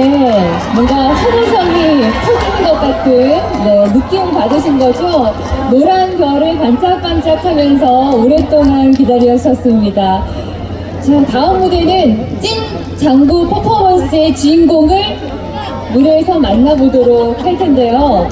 네, 뭔가 환호성이 터지는 것 같은 네, 느낌 받으신 거죠? 노란 별을 반짝반짝하면서 오랫동안 기다리셨습니다. 자, 다음 무대는 찐 장구 퍼포먼스의 주인공을 무대에서 만나보도록 할 텐데요.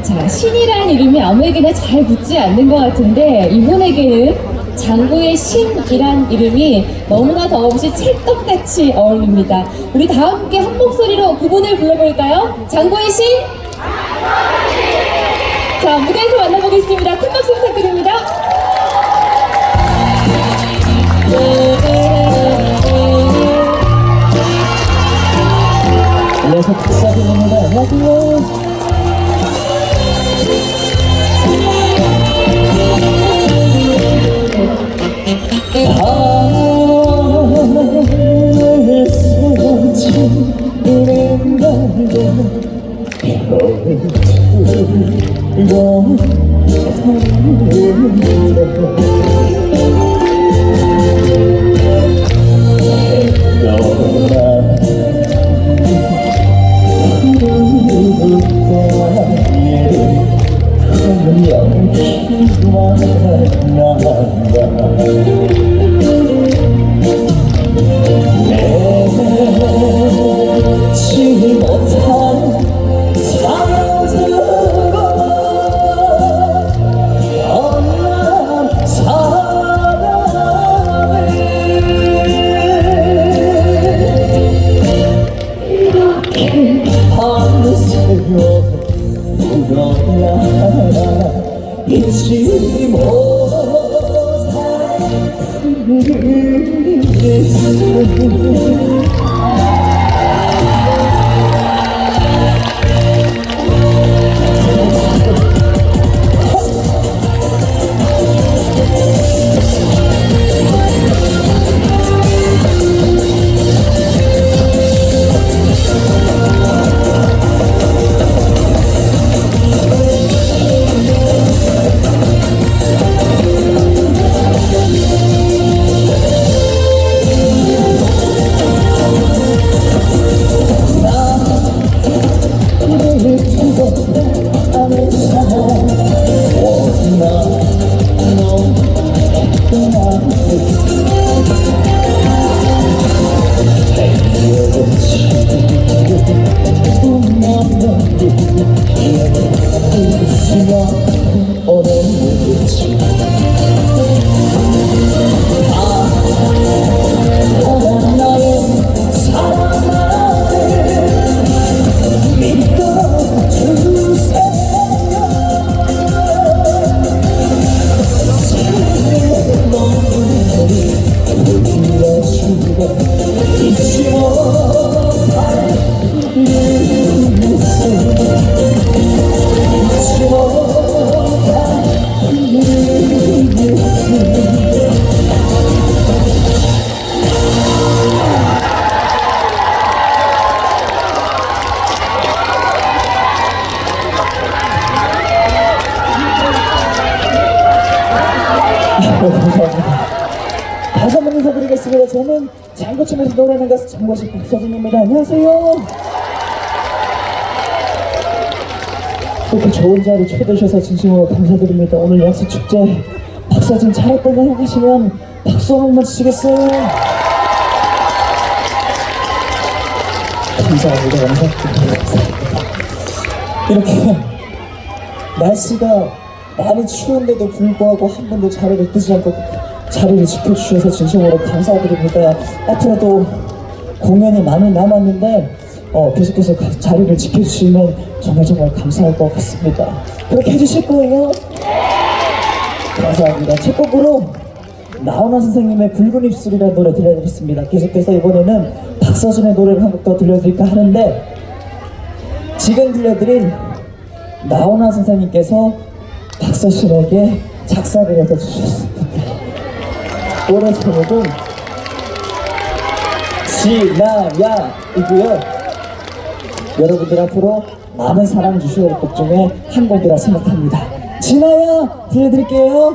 자, 신이라는 이름이 아무에게나 잘 붙지 않는 것 같은데 이분에게는 장구의 신이란 이름이 너무나 더없이 찰떡같이 어울립니다. 우리 다 함께 한 목소리로 그분을 불러볼까요? 장구의 신? 자, 무대에서 만나보겠습니다. 큰 박수 부탁드립니다. 안녕하세요 박사입니다 안녕하세요 별들고 떠나 인사드리겠습니다. 저는 장구춤에서 노래하는 가수 장구식 박서준입니다. 안녕하세요. 이렇게 좋은 자리 초대해 주셔서 진심으로 감사드립니다. 오늘 약수 축제 박서준 잘했다고 하시면 박수 한 번만 주시겠어요? 감사합니다. 감사합니다. 이렇게 날씨가 많이 추운데도 불구하고 한 번도 자리를 뜨지 않고 자리를 지켜주셔서 진심으로 감사드립니다. 앞으로도 공연이 많이 남았는데 어, 계속해서 가- 자리를 지켜주시면 정말 정말 감사할 것 같습니다. 그렇게 해주실 거예요? 감사합니다. 첫 곡으로 나훈아 선생님의 붉은 입술이라는 노래 들려드리겠습니다. 계속해서 이번에는 박서준의 노래를 한 곡 더 들려드릴까 하는데 지금 들려드린 나훈아 선생님께서 박서준에게 작사를 해서 주셨습니다. 노래 제목은 지나야이고요. 여러분들 앞으로 많은 사랑 주셔야 될곡 중에 한 곡이라 생각합니다. 지나야 들려드릴게요.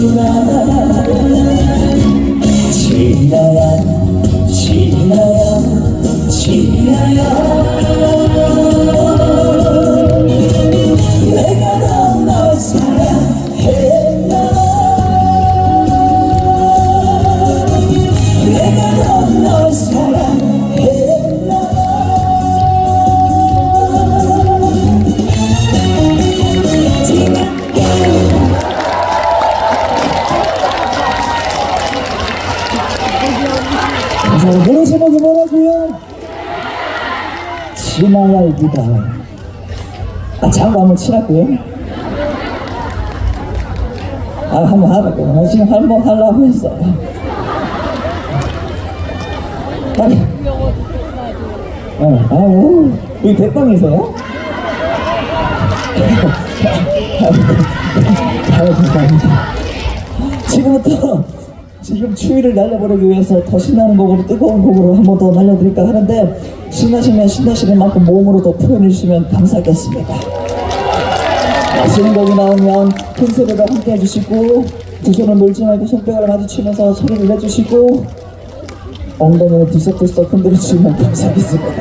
싶 노래 제목이 뭐라고요? 지나야 이기다. 아, 장구 한번 치라고요? 아, 한번 하라고. 나 지금 한번 하려고 했어. 빨리. 어, 아우, 여기 감사합니다. 지금부터 지금 추위를 날려버리기 위해서 더 신나는 곡으로 뜨거운 곡으로 한 번 더 날려드릴까 하는데 신나시면 신나시는 만큼 몸으로 더 표현해 주시면 감사하겠습니다. 맛있는 곡이 나오면 큰 소리로 함께 해주시고 두 손을 놀지 말고 손뼉을 마주치면서 소리를 내주시고 엉덩이를 들썩들썩 흔들어 주시면 감사하겠습니다.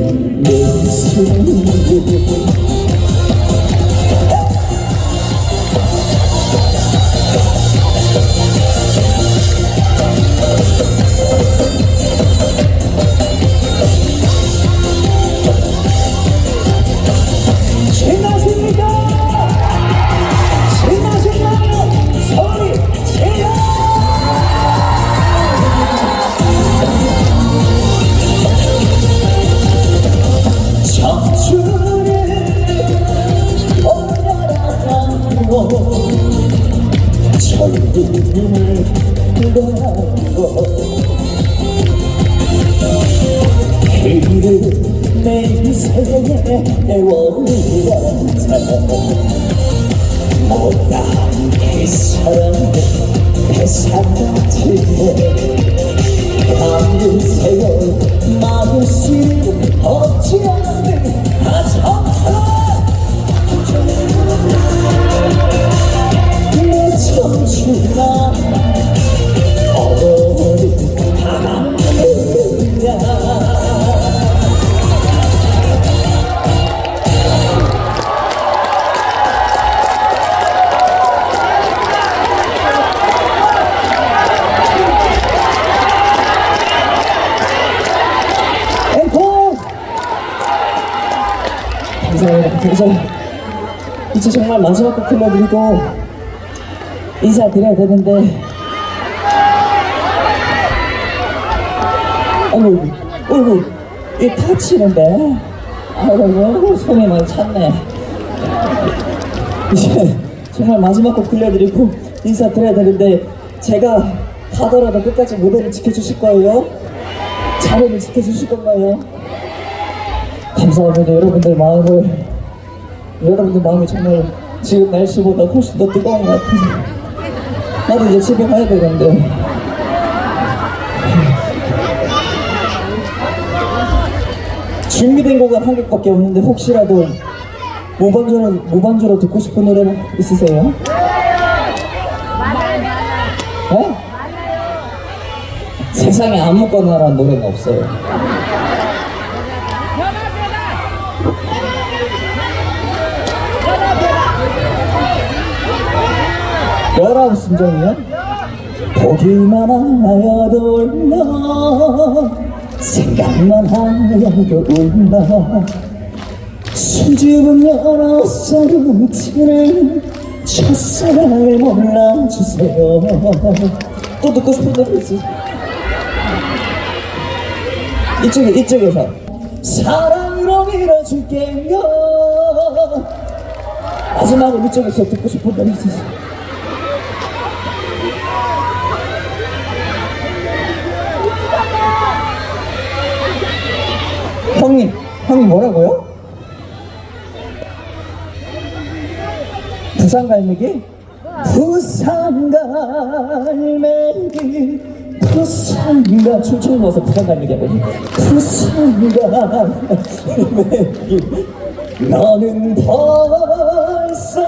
내 숨을 젊음을 돌아고 길을 내 인생의 애원이란다 못다한 그 사랑을 배상 같은데 감은 세월 막을 수 없지 않는 아정 어린 바람이야 앵콜! 감사합니다. 그래서 이제 정말 마지막 곡 들려드리고 인사드려야 되는데 아이고 아이고 이 다치는데 아이고 손이 많이 찼네 이제 정말 마지막 곡 들려드리고 인사드려야 되는데 제가 가더라도 끝까지 무대를 지켜주실 거예요? 자리를 지켜주실 건가요? 감사합니다. 여러분들 마음을 여러분들 마음이 정말 지금 날씨보다 훨씬 더 뜨거운 것 같아서 나도 이제 집에 가야 되는데 준비된 곡은 한 곡밖에 없는데 혹시라도 무반주로 무반주로 듣고 싶은 노래 있으세요? 네? 세상에 아무거나라는 노래는 없어요. 열아홉 순정이요? 보기만 하여도 울나 생각만 하여도 울나 수줍은 살은 티는 첫사랑을 몰라주세요 또 듣고 싶은 노래 있으세요? 이쪽에 이쪽에서 사랑으로 밀어줄게요 마지막으로 이쪽에서 듣고 싶은 노래 있으세요? 형님 뭐라고요? 부산 갈매기? 부산 갈매기 부산가 춤추는 거서 부산 갈매기 해보니 부산 갈매기 너는 벌써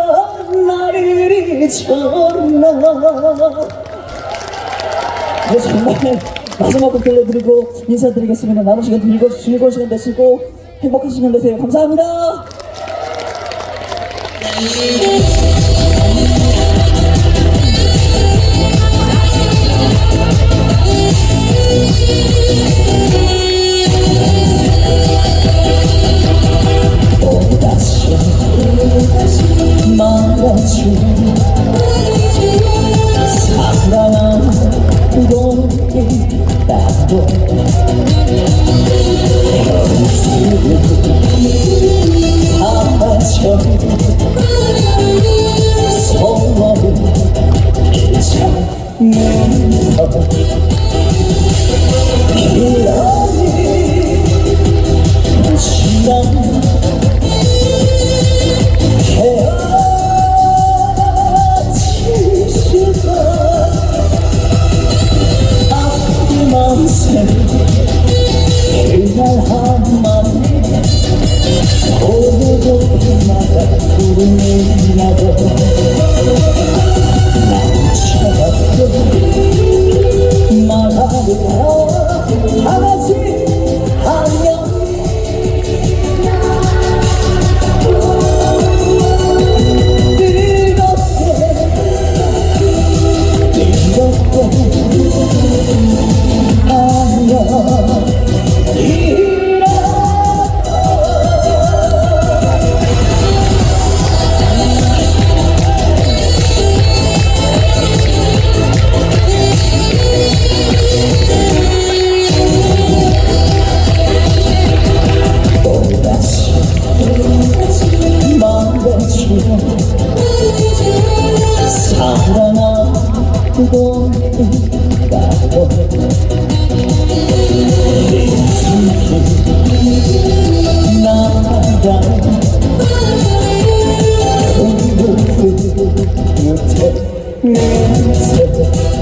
나를 잊었나 네, 정말 마지막 곡 들려드리고 인사드리겠습니다. 남은 시간 즐거, 즐거운 시간 되시고 행복한 시간 되세요. 감사합니다. 또다 그마 끝